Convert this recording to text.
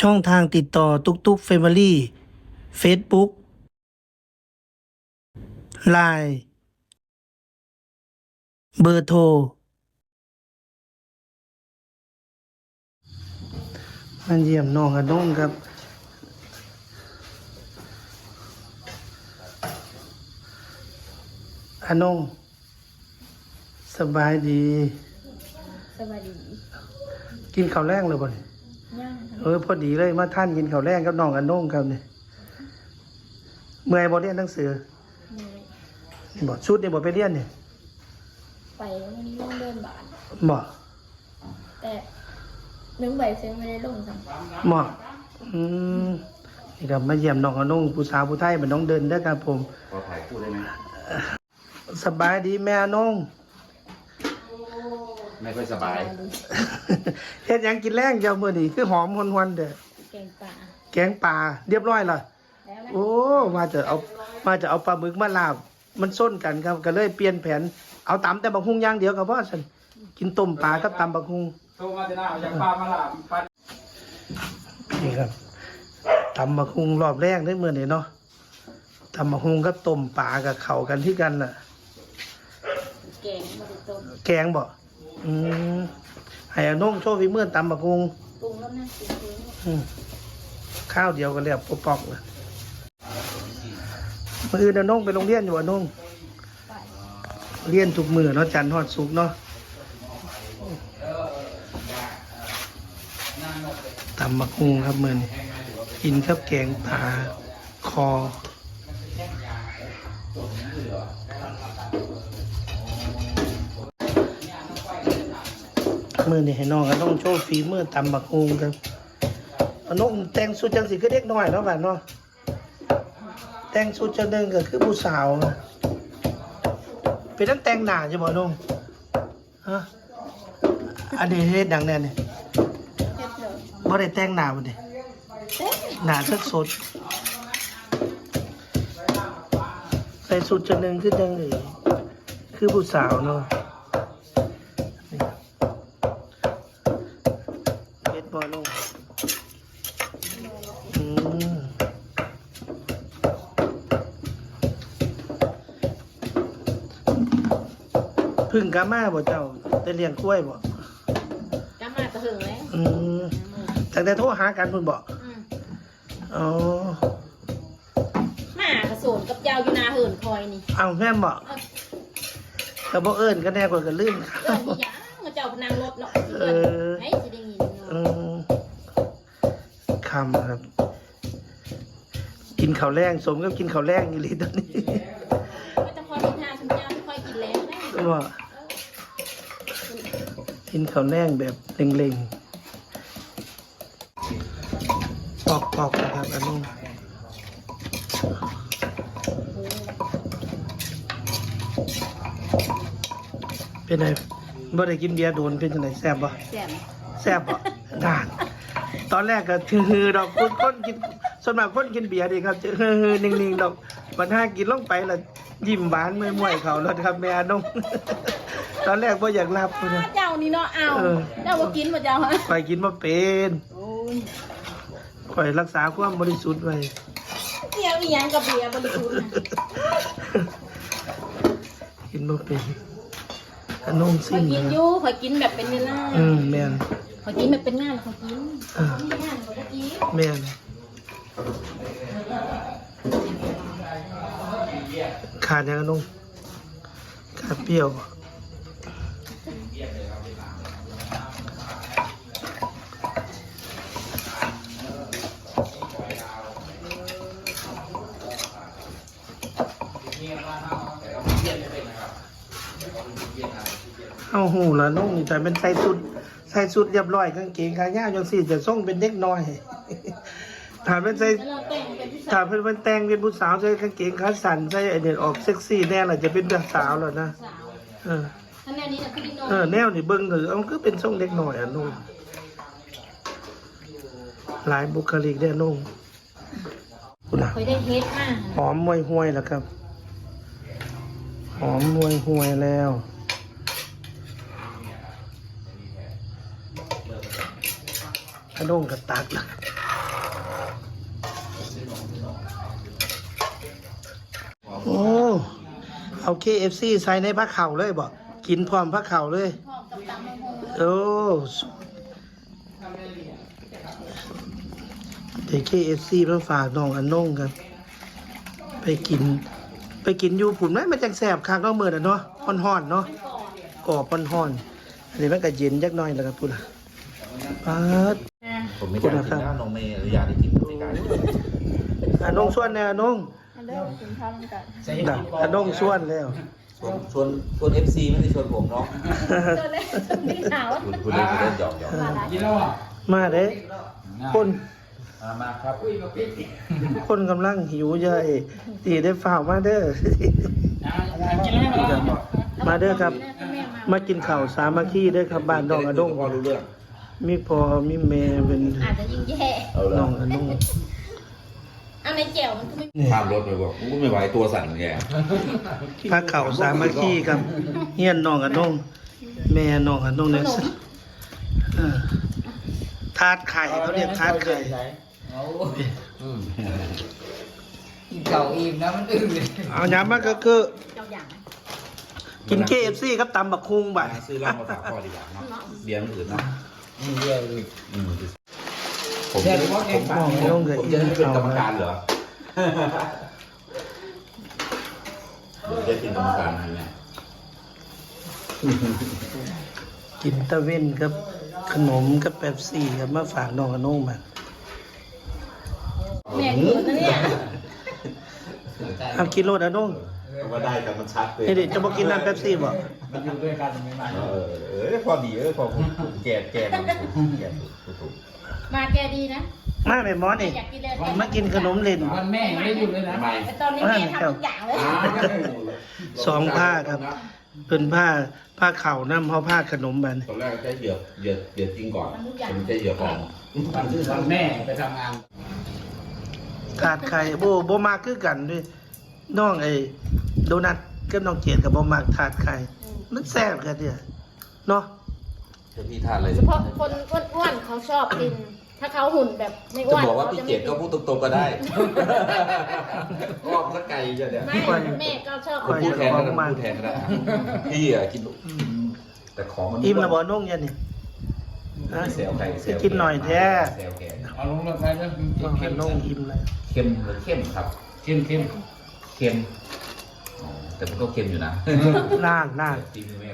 ช่องทางติดต่อตุกตุกเฟมิลี่เฟซบุ๊กไลน์เบอร์โทรมันเยี่ยมน้องอนงครับอนงสบายดีสวัสดี กินข้าวแรงเลยบ่เนี่ยย่าง เออพอดีเลยมาท่านกินข้าวแรงกับน้องอนงครับเนี่ยเมื่อยบ่เรียนหนังสือมีนี่บ่ชุดนี่บ่ไปเรียนเนี่ยไปมันลงเดินบานบ่แต่นึงใบเซ็งไม่ได้ลงสั่งบ่อืมนี่ครับมาเยี่ยมน้องอนงผู้สาวผู้ไทยเป็นน้องเดินเด้อครับผมขอถ่ายคู่ได้ไหมสบายดีแม่อนง ไม่ค่อยสบายดีเฮ็ดหยังกินแรงเจ้ามื้อนี้คือหอมหวนๆเด้อเก่งป่าแกงป่าเรียบร้อยล่ะ แล้วนะโอ้ว่าจะเอาว่าจะเอาปลาหมึกมาลาบ มันส้นกันครับก็เลยเปลี่ยนแผน เอาตำแต่บักฮุงอย่างเดียวกับพ่อสันกินต้มปลากับตำบักฮุงโทรมาจะน่าเอาจากปลามาลาบปันนี่ครับตำบักฮุงรอบแรกได้เมื่อนี่เนาะตำบักฮุงกับต้มปลากับเข่ากันที่กันน่ะเก่งมาติดต้มแกงบ่ อืมให้อาน้องโชว์ฝีมือตำบักฮุงปรุงแล้วนะปรุงเองอืมข้าวเดียวกันแล้วปอกๆเลยมืออื่นอาน้องไปโรงเรียนอยู่อาน้องไปเรียนทุกมือเนาะจันทร์ฮอดสุกร์เนาะตำบักฮุงครับมือนี้กินกับแกงปลาคอ มือนี่ให้น้องก็ต้องโชว์ฝีมือตำบักฮุงครับน้องแต่งสุดจังสิคือเด็กน้อยเนาะบ้านเนาะแต่งสุดจังหนึงก็คือผู้สาวเป็นตั้งแต่งหนาใช่บ่นุ่งฮะอันนี้เฮ็ดดังแน่เนี่ยเลยบ่ได้แต่งหนาบ่เด้เต้นหนาสักสดใส่สุดจังหนึงคือจังเออคือผู้สาวเนาะ บ่นุ่งอืมพึ่งกามาบ่เจ้าได้เลี้ยงกล้วยบ่กำมาตะหึงแล้วอืมแต่แต่โทรหากันเพิ่นบอกอืมอ๋อหมากระโสนกับยาวอยู่นาเหินคอยนี่เอาแม่นบอกแต่บ่เอิ้นก็แน่กว่าก็ลืมเอิ้นอีหยังมาเจ้าพนังรถเนาะเออให้สิได้ยินอืำครับ กินข้าวแรงสมกับกินข้าวแรงอีหลีตอนนี้ไม่ต้องคอยมีทาชุมเจ้าไม่ค่อยกินแล้วนะว่ากินข้าวแรงแบบเล็งๆปอกๆนะครับอันนู้นเป็นไงบ่ได้กินเบียร์โดนเป็นจังไดแซ่บบ่แซ่บแซ่บบ่นาน ตอนแรกก็ฮือๆดอกคนคนกินส่วนมากคนกินเบียร์ดีครับจะฮือๆนิ่งๆดอกมันห้ากินลงไปแล้วยิ้มหวานไม่ม่วยๆเขาแล้วครับแม่อนงตอนแรกบ่อยากรับพุ่นนะเจ้านี่เนาะเอาเออเจ้าบ่กินบ่เจ้าฮะข่อยกินบ่เป็นโอ้ยข่อยรักษาความบริสุทธิ์ไว้เบียร์อีหยังกับเบียร์บริสุทธิ์นะกินบ่เป็น อนงข่สิ้อยนกินอยู่ข่อยกินแบบเป็นเวลาอืมแม่นข่อยกินแบบเป็นงานข่อยกินอ่ามีงานข่อยก็กินแม่นขาดหยังอนงขาดเปรี้ยวบ่ เอาหูละน้องนี่แต่เป็นใส่สุดใส่สุดเรียบร้อยกางเกงขายาวจังสี่จะส่งเป็นเด็กน้อยถ้าเป็นใส่แล้วเราแต่งเป็นผู้ถ้าสาวเป็นเป็นแต่งเป็นผู้สาวใส่กางเกงขาสั้นใส่ไอเด็ดออกเซ็กซี่แน่ล่ะจะเป็นแบบสาวแล้วนะสาวเออท่านแนวนี้นะพี่ดิโนเออแนวนี่เบิ้งเถอะเอามันก็เป็นทรงเด็กน้อยอะนุ่งหลายบุคลิกได้นุ่งคุณน่ะข่อยได้เฮ็ดมากหอมมวยห้วยแล้วครับ หอมมวยห้วยแล้ว อันอนงกับตักละโอ้เอา KFC ใส่ในผ้าเข่าเลยบ่กินพร้อมผ้าเข่าเลย พร้อมกับตำมะฮงโอ้เด็ก KFC มฝากน้องอันนงครับไปกิน ไปกินอยู่ผุนไหมมันจังแสบคักเมื้อน่ะเนาะฮ้อนๆเนาะกอนกรอบฮ้อนๆอันนี้มันก็เย็นจักหน่อยแล้วครับพุ่นน่ะปาด ผมไม่อยากกินนะน้องเมย์หรืออยากได้กินบริการอันนงส่วนแน่อันนงมาเริ่มกินข้าวกันน่ะอันนงส่วนแล้ว ชวนชวนชวนเอฟซีไม่ได้ชวนผมเนาะเจอเลยพี่หนาวคุณคุณเล่นคุณเล่นหยอกหยอกกินแล้วอะมาเด้คน มามาครับคนกำลังหิวเยอะเอ้ตีได้ฝ่าวมาเด้อกินแล้วไหมล่ะมาเด้อครับแม่มามากินข้าวสามัคคีเด้อครับบ้านน้องอดงพอรู้เรื่อง มีพอมีแม่เป็นอาจจะยิ่งแย่เอาละน้องอดงเอาในแจ่วมันก็ไม่นี่ข้ามรถไปบอกกูก็ไม่ไหวตัวสั่นแกพาข้าวสามัคคีกับเฮียนน้องอดงแม่น้องอดงเนี่ยเออทาดไข่เขาเรียกทาดไข่เก่าอิ่มนะมันอึ้งเลยเอาย้ำมาก็คือเจ้าอย่างกิน KFC ครับตำบักคุงบ่ะซื้อเหล้ามาฝากพ่อดีกว่าเนาะเบียร์อื่นเนาะ นี่เดียวเลยอืมผมจะผมผมจะเป็นกรรมการเหรอจะเป็นกรรมการอะไรเนี่ยกินตะเว้นกับ ขนมกับแป๊บซี่ครับมาฝากน้องอดงมาแม่เกิดนะเนี่ยเอากินโลดอ ดงว่าได้แต่มันชัดเลยนี่ดิจะบอกินน้ำแป๊บซี่บ่มันอยู่ด้วยกันไม่มาเออเออพอดีเออพอผมแก่แก่มันแก่ถูกถูกมาแกดีนะมาแม่หมอแม่นี่อยากกินเลยมากินขนมเล่นวันแม่ยังไม่หยุดเลยนะทำไมแต่ตอนนี้แม่ทำทุกอย่างเลยสองผ้าครับเป็นผ้าผ้าเข่าน้ำเขาผ้าขนมบันตอนแรกใช้เหยื่อเหยื่อเหยื่อจริงก่อนผมใช้เหยื่อปลอมวันวันแม่ไปทำงานขาดไข่โบโบมากคือกันด้วย น้องไอ้โดนัทกับน้องเกียรติกับโบมากถาดไข่มันแซ่บกันเนี่ยเนาะจะพี่ทานอะไรเฉพาะคนอ้วนๆเขาชอบกิน ถ้าเขาหุ่นแบบไม่อ้จะวนบอกว่าพี่เกียรติก็พูดตรงๆก็ได้อ้อมสักไก่จะเนี่ยไม่แม่ก็ชอบผมพูดแทนก็ได้พูดแทนก็ได้พี่อะกินแต่ของมันอิ่มและบ่นุ่งยันนี่ฮะเซลไก่เซลกินหน่อยแท้เซลแก่เอาลงรถไปแล้วน้องให้นุ่งอิ่มเลยเข้มหรือเข้มครับ เข้มเข้ม เข้มอ๋อแต่มันก็เข้มอยู่นะ น่านน่านจริงไหม